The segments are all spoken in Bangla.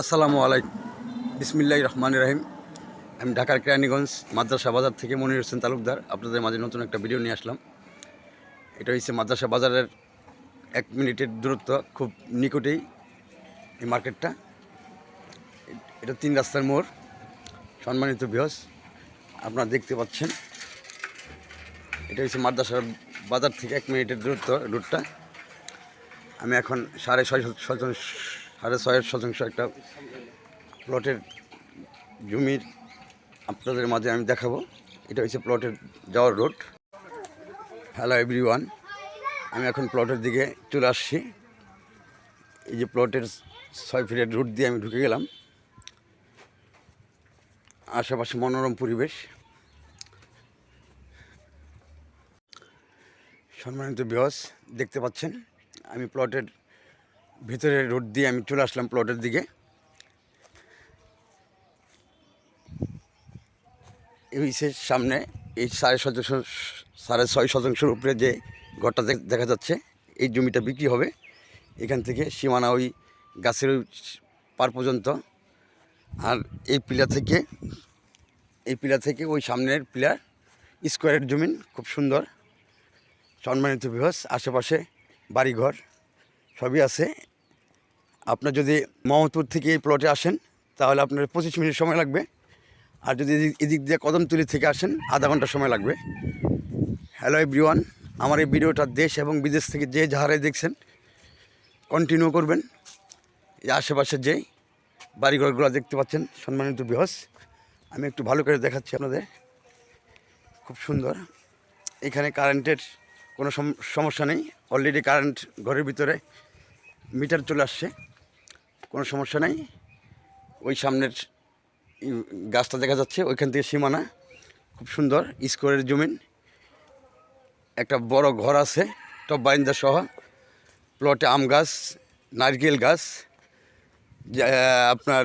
আসসালামু আলাইকুম। বিসমিল্লাহ রহমান রাহিম। আমি ঢাকার কেরানীগঞ্জ, মাদ্রাসা বাজার থেকে মনির হোসেন তালুকদার। আপনাদের মাঝে নতুন একটা ভিডিও নিয়ে আসলাম। এটা হচ্ছে মাদ্রাসা বাজারের এক মিনিটের দূরত্ব, খুব নিকটেই এই মার্কেটটা। এটা তিন রাস্তার মোড়, সম্মানিত বৃহস আপনারা দেখতে পাচ্ছেন। এটা হচ্ছে মাদ্রাসার বাজার থেকে এক মিনিটের দূরত্ব রুটটা। আমি এখন সাড়ে ছয় সাড়ে ছয় শতাংশ একটা প্লটের জমির আপনাদের মাঝে আমি দেখাবো। এটা হচ্ছে প্লটের যাওয়ার রোড। হ্যালো এভরিওয়ান আমি এখন প্লটের দিকে চলে আসছি। এই যে প্লটের ছয় ফিটের রুট দিয়ে আমি ঢুকে গেলাম। আশেপাশে মনোরম পরিবেশ। সম্মানিত বিহস দেখতে পাচ্ছেন, আমি প্লটের ভিতরে রোড দিয়ে আমি চলে আসলাম প্লটের দিকে। এই হচ্ছে সামনে এই সাড়ে শতাংশ সাড়ে ছয় শতাংশের উপরে যে ঘরটা দেখ- যাচ্ছে, এই জমিটা বিক্রি হবে। এখান থেকে সীমানা ওই গাছের ওই পার পর্যন্ত। আর এই পিলার থেকে, এই পিলার থেকে ওই সামনের পিলার স্কোয়ারের জমিন, খুব সুন্দর। সম্মানিত বৃহস আশেপাশে বাড়িঘর। সবই আছে। আপনার যদি মোহাম্মদপুর থেকে এই প্লটে আসেন, তাহলে আপনার পঁচিশ মিনিট সময় লাগবে। আর যদি এদিক- দিয়ে কদমতলি থেকে আসেন, আধা ঘণ্টা সময় লাগবে। হ্যালো এভরিওয়ান আমার এই ভিডিওটা দেশ এবং বিদেশ থেকে যে যাহারাই দেখছেন কন্টিনিউ করবেন। এই আশেপাশে যে বাড়িঘরগুলো দেখতে পাচ্ছেন, সম্মানিত বৃহস আমি একটু ভালো করে দেখাচ্ছি আপনাদের। খুব সুন্দর। এখানে কারেন্টের কোনো সম- সমস্যা নেই। অলরেডি কারেন্ট ঘরের ভিতরে মিটার চলে আসছে, কোনো সমস্যা নেই। ওই সামনের গাছটা দেখা যাচ্ছে, ওইখান থেকে সীমানা, খুব সুন্দর, স্কোয়ারের জমিন। একটা বড় ঘর আছে, টপ বাইন্দা সহ, প্লটে আম গাছ, নারকেল গাছ আপনার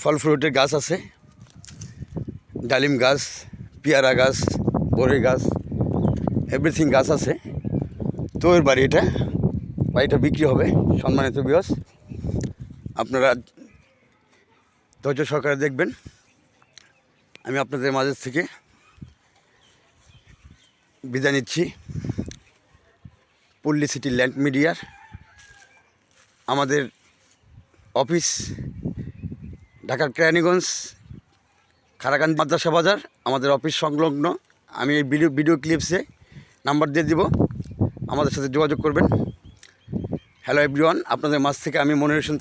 ফল ফ্রুটের গাছ আছে, ডালিম গাছ, পেয়ারা গাছ, বড়ি গাছ এভরিথিং গাছ আছে। তো এর বাড়ি এটা? বাড়িটা বিক্রি হবে, সম্মানিত বিয়স আপনারা ধৈর্য সহকারে দেখবেন। আমি আপনাদের মাঝের থেকে বিদায় নিচ্ছি। পল্লী সিটি ল্যান্ড মিডিয়ার আমাদের অফিস, ঢাকার কেরানীগঞ্জ খারাকান মাদ্রাসা বাজার, আমাদের অফিস সংলগ্ন। আমি এই ভিডিও ভিডিও ক্লিপসে নাম্বার দিয়ে দিব। আমাদের সাথে যোগাযোগ করবেন। হ্যালো এভরিওয়ান আপনাদের মাছ থেকে আমি মনে হোসেন